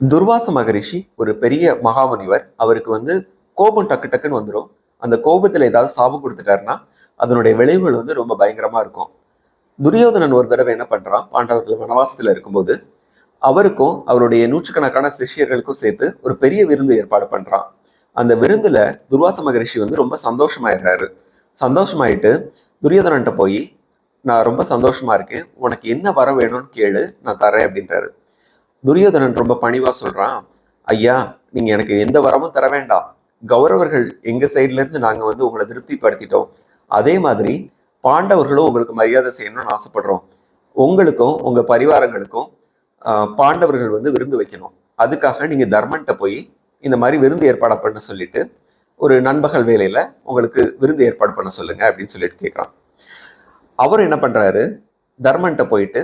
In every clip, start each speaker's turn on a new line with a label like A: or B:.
A: துர்வாச மகரிஷி ஒரு பெரிய மகாமுனிவர். அவருக்கு வந்து கோபம் டக்கு டக்குன்னு வந்துடும் அந்த கோபத்தில் ஏதாவது சாபம் கொடுத்துட்டாருன்னா அதனுடைய விளைவுகள் வந்து ரொம்ப பயங்கரமாக இருக்கும். துரியோதனன் ஒரு தடவை என்ன பண்ணுறான் பாண்டவர்கள் வனவாசத்தில் இருக்கும்போது அவருக்கும் அவருடைய நூற்றுக்கணக்கான சிஷ்யர்களுக்கும் சேர்த்து ஒரு பெரிய விருந்து ஏற்பாடு பண்ணுறான் அந்த விருந்தில் துர்வாச மகரிஷி வந்து ரொம்ப சந்தோஷமாயிடுறாரு. சந்தோஷமாயிட்டு துரியோதனன்ட்ட போய் நான் ரொம்ப சந்தோஷமா இருக்கேன். உனக்கு என்ன வர வேணும்னு கேளு நான் தரேன் அப்படின்றாரு. துரியோதனன் ரொம்ப பணிவா சொல்றான் ஐயா நீங்க எனக்கு எந்த வரமும் தர வேண்டாம். கௌரவர்கள் எங்க சைட்ல இருந்து நாங்க வந்து உங்களை திருப்திப்படுத்திட்டோம். அதே மாதிரி பாண்டவர்களும் உங்களுக்கு மரியாதை செய்யணும்னு ஆசைப்படுறோம். உங்களுக்கும் உங்க பரிவாரங்களுக்கும் பாண்டவர்கள் வந்து விருந்து வைக்கணும். அதுக்காக நீங்க தர்மன்ட்ட போய் இந்த மாதிரி விருந்து ஏற்பாடு பண்ண சொல்லிட்டு ஒரு நண்பகல் வேலையில உங்களுக்கு விருந்து ஏற்பாடு பண்ண சொல்லுங்க அப்படின்னு சொல்லிட்டு கேட்குறான் அவர் என்ன பண்றாரு? தர்மன்ட்ட போயிட்டு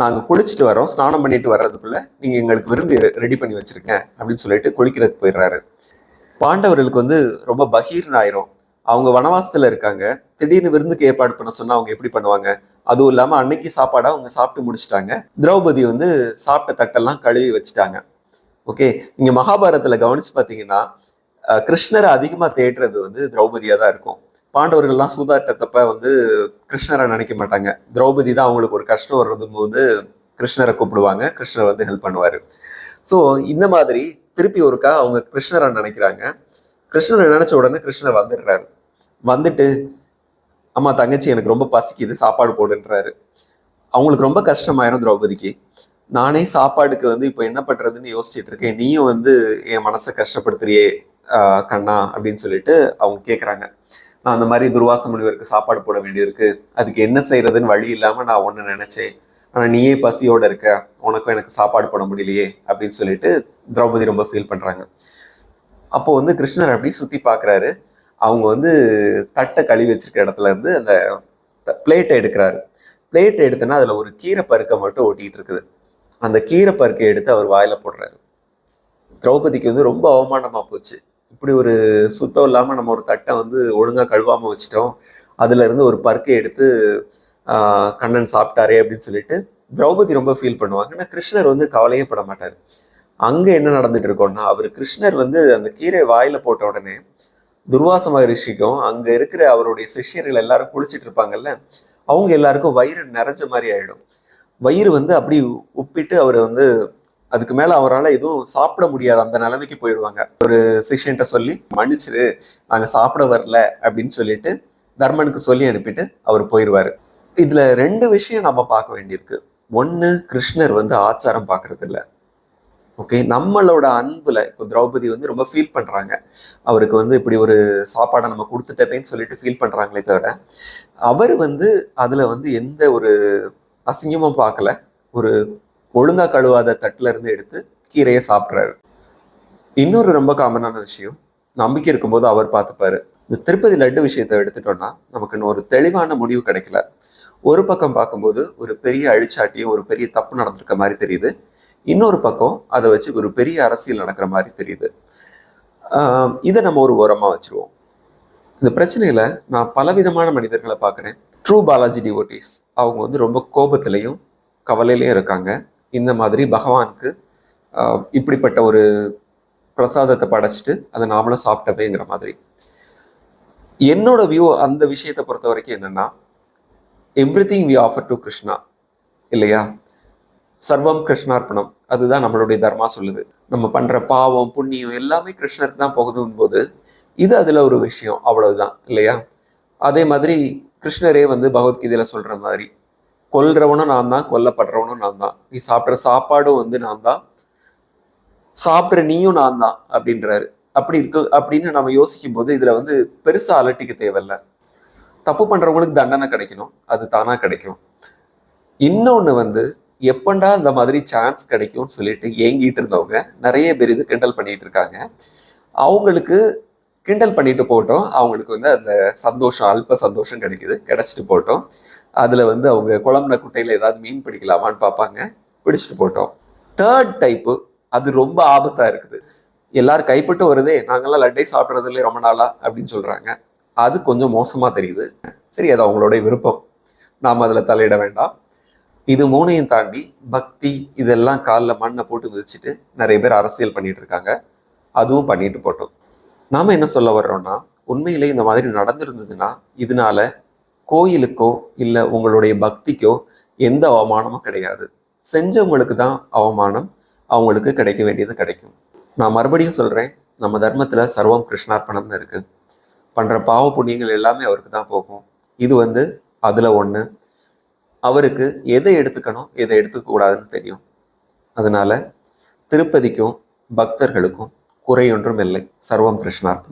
A: நாங்கள் குளிச்சுட்டு வரோம் ஸ்நானம் பண்ணிட்டு வர்றதுக்குள்ள நீங்கள் எங்களுக்கு விருந்து ரெடி பண்ணி வச்சுருக்கேன் அப்படின்னு சொல்லிட்டு குளிக்கிறதுக்கு போயிடுறாரு. பாண்டவர்களுக்கு வந்து ரொம்ப பகீர்னு ஆயிரும் அவங்க வனவாசத்தில் இருக்காங்க. திடீர்னு விருந்துக்கு ஏற்பாடு பண்ண சொன்னால் அவங்க எப்படி பண்ணுவாங்க? அதுவும் இல்லாமல் அன்னைக்கு சாப்பாடாக அவங்க சாப்பிட்டு முடிச்சிட்டாங்க. திரௌபதி வந்து சாப்பிட்ட தட்டெல்லாம் கழுவி வச்சுட்டாங்க. ஓகே நீங்கள் மகாபாரத்தில் கவனித்து பார்த்தீங்கன்னா கிருஷ்ணரை அதிகமாக தேடுறது வந்து திரௌபதியாக தான் இருக்கும். பாண்டவர்கள்லாம் சூதாட்டத்தப்ப வந்து கிருஷ்ணரை நினைக்க மாட்டாங்க. திரௌபதி தான் அவங்களுக்கு ஒரு கஷ்டம் வர்றதும் போது கிருஷ்ணரை கூப்பிடுவாங்க. கிருஷ்ணர் வந்து ஹெல்ப் பண்ணுவார். ஸோ இந்த மாதிரி திருப்பி ஒருக்கா அவங்க கிருஷ்ணரை நினைக்கிறாங்க. கிருஷ்ணரை நினைச்ச உடனே கிருஷ்ணர் வந்துடுறாரு. வந்துட்டு அம்மா தங்கச்சி எனக்கு ரொம்ப பசிக்குது சாப்பாடு போடுன்றாரு. அவங்களுக்கு ரொம்ப கஷ்டமாயிரும் திரௌபதிக்கு. நானே சாப்பாடுக்கு வந்து இப்போ என்ன பண்ணுறதுன்னு யோசிச்சுட்டு இருக்கேன். நீயும் வந்து என் மனசை கஷ்டப்படுத்துறியே கண்ணா அப்படின்னு சொல்லிட்டு அவங்க கேட்குறாங்க நான் அந்த மாதிரி துர்வாச முனிவருக்கு சாப்பாடு போட வேண்டியிருக்கு. அதுக்கு என்ன செய்யறதுன்னு வழி இல்லாமல் நான் ஒன்று நினைச்சேன். ஆனால் நீயே பசியோடு இருக்க. உனக்கும் எனக்கு சாப்பாடு போட முடியலையே அப்படின்னு சொல்லிட்டு திரௌபதி ரொம்ப ஃபீல் பண்ணுறாங்க அப்போது வந்து கிருஷ்ணர் அப்படி சுற்றி பார்க்குறாரு அவங்க வந்து தட்டை கழுவி வச்சிருக்க இடத்துல இருந்து அந்த பிளேட்டை எடுக்கிறாரு. பிளேட்டை எடுத்தோன்னா அதில் ஒரு கீரை பருக்கை மட்டும் ஒட்டிட்டு இருக்குது. அந்த கீரை பருக்கை எடுத்து அவர் வாயில போடுறாரு. திரௌபதிக்கு வந்து ரொம்ப அவமானமாக போச்சு. இப்படி ஒரு சுத்தம் இல்லாமல் நம்ம ஒரு தட்டை வந்து ஒழுங்காக கழுவாமல் வச்சிட்டோம். அதுலேருந்து ஒரு பருக்கை எடுத்து கண்ணன் சாப்பிட்டாரே அப்படின்னு சொல்லிட்டு திரௌபதி ரொம்ப ஃபீல் பண்ணுவாங்க. ஆனால் கிருஷ்ணர் வந்து கவலையே பட மாட்டார். அங்கே என்ன நடந்துட்டு இருக்கோம்னா அவர் கிருஷ்ணர் வந்து அந்த கீரை வாயில் போட்ட உடனே துர்வாச மகரிஷிக்கும் அங்கே இருக்கிற அவருடைய சிஷ்யர்கள் எல்லாரும் குளிச்சிட்டு இருப்பாங்கல்ல அவங்க எல்லாருக்கும் வயிறு நிறைஞ்ச மாதிரி ஆயிடும். வயிறு வந்து அப்படி உப்பிட்டு அவர் வந்து அதுக்கு மேல அவரால் எதுவும் சாப்பிட முடியாது. அந்த நிலைமைக்கு போயிடுவாங்க. ஒரு சிஷியன்ட்ட சொல்லி மன்னிச்சிரு நாங்க சாப்பிட வரல அப்படின்னு சொல்லிட்டு தர்மனுக்கு சொல்லி அனுப்பிட்டு அவர் போயிடுவாரு இதுல ரெண்டு விஷயம் நம்ம பார்க்க வேண்டியிருக்கு. ஒன்று கிருஷ்ணர் வந்து ஆச்சாரம் பார்க்கறது இல்லை ஓகே? நம்மளோட அன்புல இப்போ திரௌபதி வந்து ரொம்ப ஃபீல் பண்றாங்க. அவருக்கு வந்து இப்படி ஒரு சாப்பாடை நம்ம கொடுத்துட்டப்பேன்னு சொல்லிட்டு ஃபீல் பண்றாங்களே தவிர அவர் வந்து அதுல வந்து எந்த ஒரு அசிங்கமும் பார்க்கல. ஒரு ஒழுங்கா கழுவாத தட்டுல இருந்து எடுத்து கீரையை சாப்பிட்றாரு. இன்னொரு ரொம்ப காமனான விஷயம் நம்பிக்கை இருக்கும்போது அவர் பார்த்துப்பாரு. இந்த திருப்பதி லட்டு விஷயத்தை எடுத்துட்டோம்னா நமக்கு இன்னும் ஒரு தெளிவான முடிவு கிடைக்கல. ஒரு பக்கம் பார்க்கும்போது ஒரு பெரிய அழிச்சாட்டியும் ஒரு பெரிய தப்பு நடந்திருக்க மாதிரி தெரியுது. இன்னொரு பக்கம் அதை வச்சு ஒரு பெரிய அரசியல் நடக்கிற மாதிரி தெரியுது. இதை நம்ம ஒரு உரமாக வச்சுருவோம். இந்த பிரச்சனையில நான் பலவிதமான மனிதர்களை பார்க்குறேன். ட்ரூ பாலாஜி டிவோட்டிஸ் அவங்க வந்து ரொம்ப கோபத்திலையும் கவலையிலையும் இருக்காங்க. இந்த மாதிரி பகவானுக்கு இப்படிப்பட்ட ஒரு பிரசாதத்தை படைச்சிட்டு அதை நாமளும் சாப்பிட்டப்பேங்கிற மாதிரி. என்னோட வியூ அந்த விஷயத்தை பொறுத்த வரைக்கும் என்னன்னா everything we offer to Krishna இல்லையா? சர்வம் கிருஷ்ணார்ப்பணம் அதுதான் நம்மளுடைய தர்மா சொல்லுது. நம்ம பண்ற பாவம் புண்ணியம் எல்லாமே கிருஷ்ணருக்கு தான் போகுதும் போது இது அதுல ஒரு விஷயம் அவ்வளவுதான் இல்லையா? அதே மாதிரி கிருஷ்ணரே வந்து பகவத்கீதையில சொல்ற மாதிரி கொல்றவனும் நான் தான் கொல்லப்படுறவனும் நான் தான் நீ சாப்பிட்ற சாப்பாடும் வந்து நான் தான் சாப்பிட்ற நீயும் நான் தான் அப்படின்றாரு. அப்படி இருக்கு அப்படின்னு நம்ம யோசிக்கும் போது இதுல வந்து பெருசா அலட்டிக்க தேவையில்ல. தப்பு பண்றவங்களுக்கு தண்டனை கிடைக்கணும் அது தானா கிடைக்கும். இன்னொன்று வந்து எப்பண்டா இந்த மாதிரி சான்ஸ் கிடைக்கும்னு சொல்லிட்டு ஏங்கிட்டு இருந்தவங்க நிறைய பேர் இது கிண்டல் பண்ணிட்டு இருக்காங்க. அவங்களுக்கு கிண்டல் பண்ணிட்டு போட்டோம். அவங்களுக்கு வந்து அந்த சந்தோஷம் அல்ப சந்தோஷம் கிடைக்குது. கிடைச்சிட்டு போட்டோம். அதில் வந்து அவங்க குழம்புன குட்டையில் ஏதாவது மீன் பிடிக்கலாமான்னு பார்ப்பாங்க. பிடிச்சிட்டு போட்டோம். தேர்ட் டைப்பு அது ரொம்ப ஆபத்தாக இருக்குது. எல்லாரும் கைப்பட்டு வருதே நாங்களாம் லட்டை சாப்பிட்றது ரொம்ப நாளா அப்படின்னு சொல்கிறாங்க அது கொஞ்சம் மோசமாக தெரியுது. சரி அது அவங்களோட விருப்பம். நாம் அதில் தலையிட வேண்டாம். இது மூணையும் தாண்டி பக்தி இதெல்லாம் காலில் மண்ணை போட்டு மிதிச்சுட்டு நிறைய பேர் அரசியல் பண்ணிட்டு இருக்காங்க. அதுவும் பண்ணிட்டு போட்டோம். நாம் என்ன சொல்ல வர்றோம்னா உண்மையிலே இந்த மாதிரி நடந்திருந்ததுன்னா இதனால கோயிலுக்கோ இல்லை உங்களுடைய பக்திக்கோ எந்த அவமானமும் கிடையாது. செஞ்சவங்களுக்கு தான் அவமானம் அவங்களுக்கு கிடைக்க வேண்டியது கிடைக்கும். நான் மறுபடியும் சொல்கிறேன் நம்ம தர்மத்தில் சர்வம் கிருஷ்ணார்ப்பணம்னு இருக்குது பண்ணுற பாவ புண்ணியங்கள் எல்லாமே அவருக்கு தான் போகும். இது வந்து அதில் ஒன்று அவருக்கு எதை எடுத்துக்கணும் எதை எடுத்துக்கூடாதுன்னு தெரியும். அதனால் திருப்பதிக்கும் பக்தர்களுக்கும் குறையொன்றும் இல்லை. சர்வம் கிருஷ்ணார்ப்பணம்.